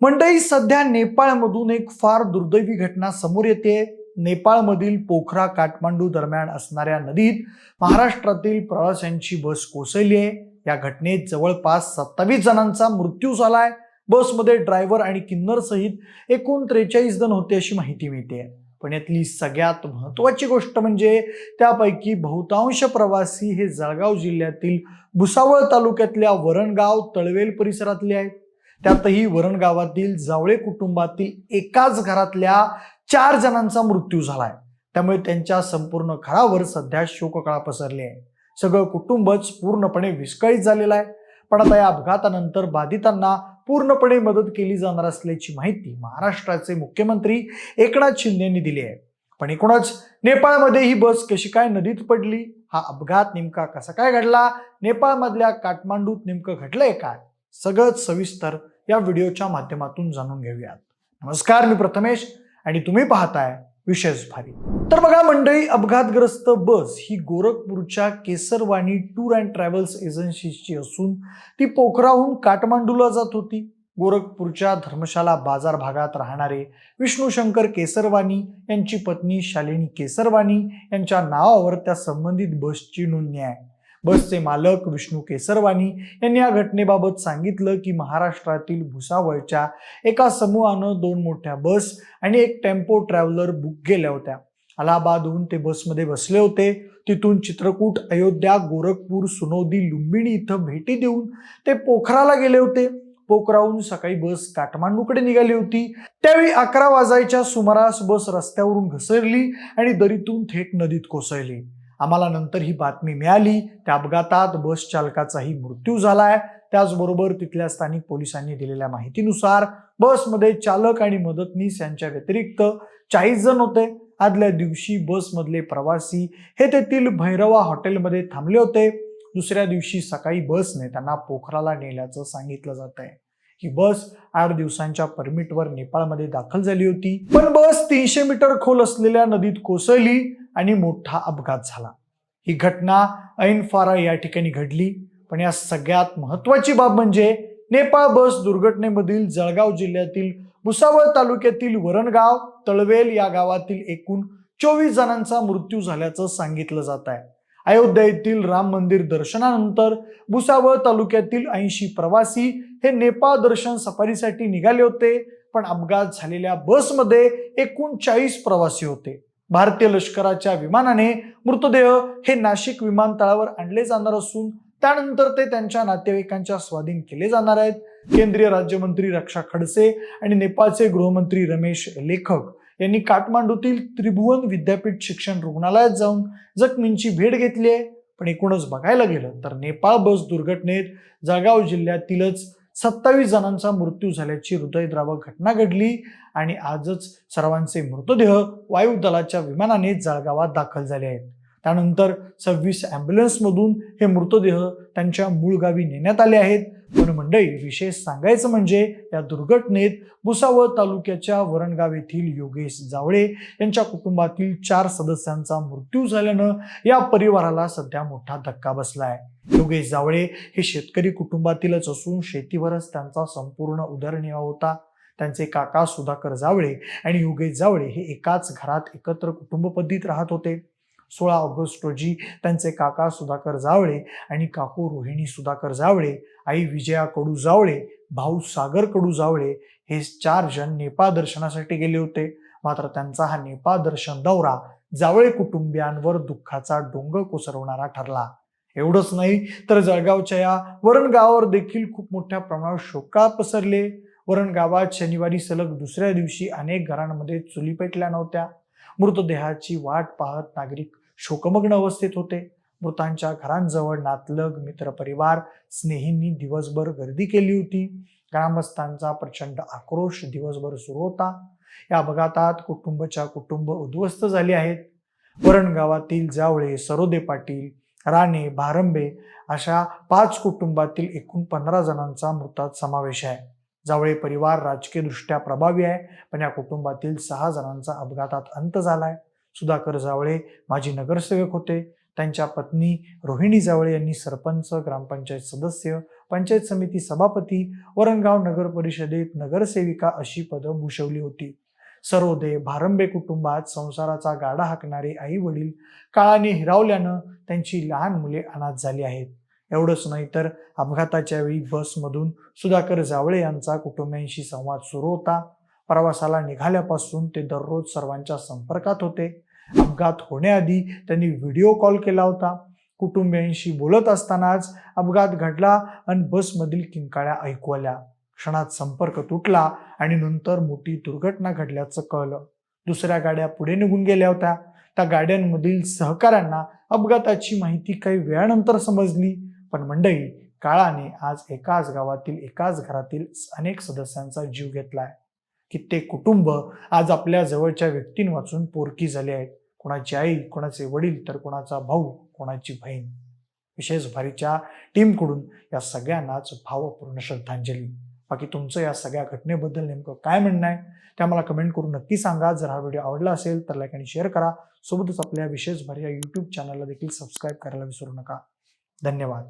मंडळी सध्या नेपाळमधून एक फार दुर्दैवी घटना समोर येते. नेपाळमधील पोखरा काठमांडू दरम्यान असणाऱ्या नदीत महाराष्ट्रातील प्रवाशांची बस कोसळली आहे. या घटनेत जवळपास सत्तावीस जणांचा मृत्यू झालाय. बसमध्ये ड्रायव्हर आणि किन्नर सहित एकूण त्रेचाळीस जण होते अशी माहिती मिळते. पण यातली सगळ्यात महत्वाची गोष्ट म्हणजे त्यापैकी बहुतांश प्रवासी हे जळगाव जिल्ह्यातील भुसावळ तालुक्यातल्या वरणगाव तळवेल परिसरातले आहेत. त्यातही वरण गावातील जावळे कुटुंबातील एकाच घरातल्या चार जणांचा मृत्यू झालाय. त्यामुळे त्यांच्या संपूर्ण घरावर सध्या शोककळा पसरली आहे. सगळं कुटुंबच पूर्णपणे विस्कळीत झालेलं आहे. पण आता या अपघातानंतर बाधितांना पूर्णपणे मदत केली जाणार असल्याची माहिती महाराष्ट्राचे मुख्यमंत्री एकनाथ शिंदे यांनी दिली आहे. पण एकूणच नेपाळमध्ये ही बस कशी काय नदीत पडली? हा अपघात नेमका कसा काय घडला? नेपाळमधल्या काठमांडूत नेमकं घडलंय काय? सगळंच सविस्तर या व्हिडिओच्या माध्यमातून जाणून घेऊयात. नमस्कार मी प्रथमेश आणि तुम्ही पाहताय विशेष भारी. तर बघा मंडळी अपघातग्रस्त बस ही गोरखपूरच्या केसरवाणी टूर अँड ट्रॅव्हल्स एजन्सीची असून ती पोखराहून काठमांडूला जात होती. गोरखपूरच्या धर्मशाला बाजार भागात राहणारे विष्णूशंकर केसरवाणी यांची पत्नी शालिनी केसरवाणी यांच्या नावावर त्या संबंधित बसची नोंदणी आहे. बसचे मालक विष्णू केसरवाणी यांनी या घटनेबाबत सांगितलं की महाराष्ट्रातील भुसावळच्या एका समूहानं दोन मोठ्या बस आणि एक टेम्पो ट्रॅव्हलर बुक केल्या होत्या. अलाहाबादहून ते बसमध्ये बसले होते. तिथून चित्रकूट अयोध्या गोरखपूर सुनोदी लुंबिनी इथं भेटी देऊन ते पोखराला गेले होते. पोखराहून सकाळी बस काठमांडूकडे निघाली होती. त्यावेळी अकरा वाजायच्या सुमारास बस रस्त्यावरून घसरली आणि दरीतून थेट नदीत कोसळली. आम्हाला नंतर ही बातमी मिळाली. त्या अपघातात बस चालकाचाही मृत्यू झालाय. त्याचबरोबर तिथल्या स्थानिक पोलिसांनी दिलेल्या माहितीनुसार बसमध्ये चालक आणि मदतनीस यांच्या व्यतिरिक्त चाळीस जण होते. आदल्या दिवशी बसमधले प्रवासी हे तेथील भैरवा हॉटेलमध्ये थांबले होते. दुसऱ्या दिवशी सकाळी बसने त्यांना पोखराला नेल्याचं सांगितलं जात आहे ही बस आठ दिवसांच्या परमिटवर नेपाळमध्ये दाखल झाली होती. पण बस तीनशे मीटर खोल असलेल्या नदीत कोसळली. आणि मोठा अपघात झाला. ही घटना ऐनफारा या ठिकाणी घडली. पण या सगळ्यात महत्वाची बाब म्हणजे नेपाळ बस दुर्घटनेमधील जळगाव जिल्ह्यातील भुसावळ तालुक्यातील वरणगाव तळवेल या गावातील एकूण चोवीस जणांचा मृत्यू झाल्याचं सांगितलं जात आहे. अयोध्या येथील राम मंदिर दर्शनानंतर भुसावळ तालुक्यातील ऐंशी प्रवासी हे नेपाळ दर्शन सफारीसाठी निघाले होते. पण अपघात झालेल्या बसमध्ये एकूण चाळीस प्रवासी होते. भारतीय लष्कराच्या विमानाने मृतदेह हे नाशिक विमानतळावर आणले जाणार असून त्यानंतर ते त्यांच्या नातेवाईकांच्या स्वाधीन केले जाणार आहेत. केंद्रीय राज्यमंत्री रक्षा खडसे आणि नेपाळचे गृहमंत्री रमेश लेखक यांनी काठमांडूतील त्रिभुवन विद्यापीठ शिक्षण रुग्णालयात जाऊन जखमींची भेट घेतली आहे. पण एकूणच बघायला गेलं तर नेपाळ बस दुर्घटनेत जळगाव जिल्ह्यातीलच सत्तावीस जणांचा मृत्यू झाल्याची हृदयद्रावक घटना घडली आणि आजच सर्वांचे मृतदेह वायुदलाच्या विमानाने जळगावात दाखल झाले आहेत. त्यानंतर सव्वीस ॲम्ब्युलन्समधून हे मृतदेह त्यांच्या मूळ गावी नेण्यात आले आहेत. पण मंडळी विशेष सांगायचं म्हणजे या दुर्घटनेत भुसावळ तालुक्याच्या वरणगाव येथील योगेश जावळे यांच्या कुटुंबातील चार सदस्यांचा मृत्यू झाल्यानं या परिवाराला सध्या मोठा धक्का बसलाय. योगेश जावळे हे शेतकरी कुटुंबातीलच असून शेतीवरच त्यांचा संपूर्ण उदरनिर्वाह होता. त्यांचे काका सुधाकर जावळे आणि योगेश जावळे हे एकाच घरात एकत्र कुटुंब पद्धतीत राहत होते. सोळा ऑगस्ट रोजी त्यांचे काका सुधाकर जावळे आणि काकू रोहिणी सुधाकर जावळे आई विजया कडू जावळे भाऊ सागर कडू जावळे हे चार जण नेपाळ दर्शनासाठी गेले होते. मात्र त्यांचा हा नेपाळ दर्शन दौरा जावळे कुटुंबियांवर दुःखाचा डोंगर कोसरवणारा ठरला. एवढंच नाही तर जळगावच्या या वरण गावावर देखील खूप मोठ्या प्रमाणावर शोका पसरले. वरण गावात शनिवारी सलग दुसऱ्या दिवशी अनेक घरांमध्ये चुली पेटल्या नव्हत्या. मृतदेहाची वाट पाहत नागरिक शोकमग्न अवस्थेत होते. मृतांच्या घरांजवळ नातलग मित्रपरिवार स्नेहींनी दिवसभर गर्दी केली होती. ग्रामस्थांचा प्रचंड आक्रोश दिवसभर सुरू होता. या अपघातात कुटुंबच्या कुटुंब उद्ध्वस्त झाली आहेत. वरण गावातील जावळे सरोदे पाटील राणे भारंबे अशा पाच कुटुंबातील एकूण पंधरा जणांचा मृतात समावेश आहे. जावळे परिवार राजकीयदृष्ट्या प्रभावी आहे पण या कुटुंबातील सहा जणांचा अपघातात अंत झालाय. सुधाकर जावळे माजी नगरसेवक होते. त्यांच्या पत्नी रोहिणी जावळे यांनी सरपंच ग्रामपंचायत सदस्य पंचायत समिती सभापती वरणगाव नगर परिषदेत नगरसेविका अशी पदं भूषवली होती. सरोदे भारंबे कुटुंबात संसाराचा गाडा हाकणारे आई वडील काळाने हिरावल्यानं त्यांची लहान मुले अनाथ झाली आहेत. एवढंच नाही तर अपघाताच्या वेळी बसमधून सुधाकर जावळे यांचा कुटुंबियांशी संवाद सुरू होता. प्रवासाला निघाल्यापासून ते दररोज सर्वांच्या संपर्कात होते. अपघात होण्याआधी त्यांनी व्हिडिओ कॉल केला होता. कुटुंबियांशी बोलत असतानाच अपघात घडला आणि बसमधील किंकाळ्या ऐकू आल्या क्षणात संपर्क तुटला आणि नंतर मोठी दुर्घटना घडल्याचं कळलं. दुसऱ्या गाड्या पुढे निघून गेल्या होत्या. त्या गाड्यांमधील सहकाऱ्यांना अपघाताची माहिती काही वेळानंतर समजली. पण मंडळी काळाने आज एकाच गावातील एकाच घरातील अनेक सदस्यांचा जीव घेतलाय. कित्येक कुटुंब आज आपल्या जवळच्या व्यक्तीं वाचून पोरकी झाले आहेत. कोणाची आई कोणाचे वडील तर कोणाचा भाऊ कोणाची बहीण. विशेष भारीच्या टीमकडून या सगळ्यांनाच भावपूर्ण श्रद्धांजली. बाकी तुमचं या सगळ्या घटनेबद्दल नेमकं काय म्हणणं आहे ते आम्हाला कमेंट करून नक्की सांगा. जर हा व्हिडिओ आवडला असेल तर लाईक आणि शेअर करा. सोबतच आपल्या विशेष भारी या यूट्यूब चॅनलला देखील सबस्क्राईब करायला विसरू नका. धन्यवाद.